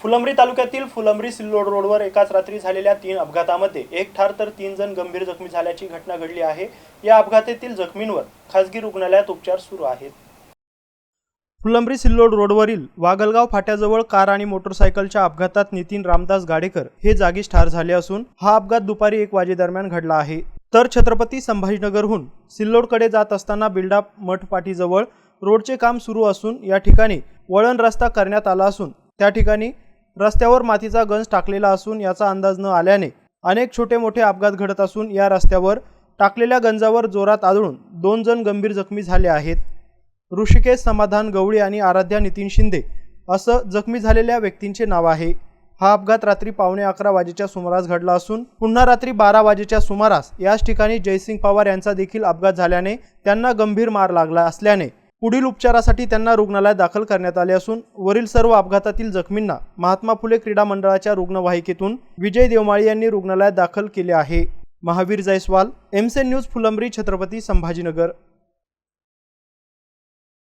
फुलंब्री तालुक्यातील फुलंब्री सिल्लोड रोडवर एकाच रात्री झालेल्या तीन अपघातामध्ये एक ठार तर तीन जण गंभीर जखमी झाल्याची घटना घडली आहे. या अपघातातील जखमींवर खासगी रुग्णालयात उपचार सुरू आहेत. फुलंब्री सिल्लोड रोडवरील वागलगाव फाट्याजवळ कार आणि मोटरसायकलच्या अपघातात नितीन रामदास गाडेकर हे जागीच ठार झाले असून हा अपघात दुपारी एक वाजेदरम्यान घडला आहे. तर छत्रपती संभाजीनगरहून सिल्लोडकडे जात असताना बिल्डा मठपाटीजवळ रोडचे काम सुरू असून या ठिकाणी वळण रस्ता करण्यात आला असून त्या ठिकाणी रस्त्यावर मातीचा गंज टाकलेला असून याचा अंदाज न आल्याने अनेक छोटे मोठे अपघात घडत असून या रस्त्यावर टाकलेल्या गंजावर जोरात आदळून दोन जण गंभीर जखमी झाले आहेत. ऋषिकेश समाधान गवळी आणि आराध्या नितीन शिंदे असं जखमी झालेल्या व्यक्तींचे नाव आहे. हा अपघात रात्री पावणे अकरा वाजेच्या सुमारास घडला असून पुन्हा रात्री बारा वाजेच्या सुमारास याच ठिकाणी जयसिंग पवार यांचा देखील अपघात झाल्याने त्यांना गंभीर मार लागला असल्याने पुढील उपचारासाठी त्यांना रुग्णालयात दाखल करण्यात आले असून वरील सर्व अपघातातील जखमींना महात्मा फुले क्रीडा मंडळाच्या रुग्णवाहिकेतून विजय देवमाळी यांनी रुग्णालयात दाखल केले आहे. महावीर जयस्वाल एमसेन न्यूज फुलंब्री छत्रपती संभाजीनगर.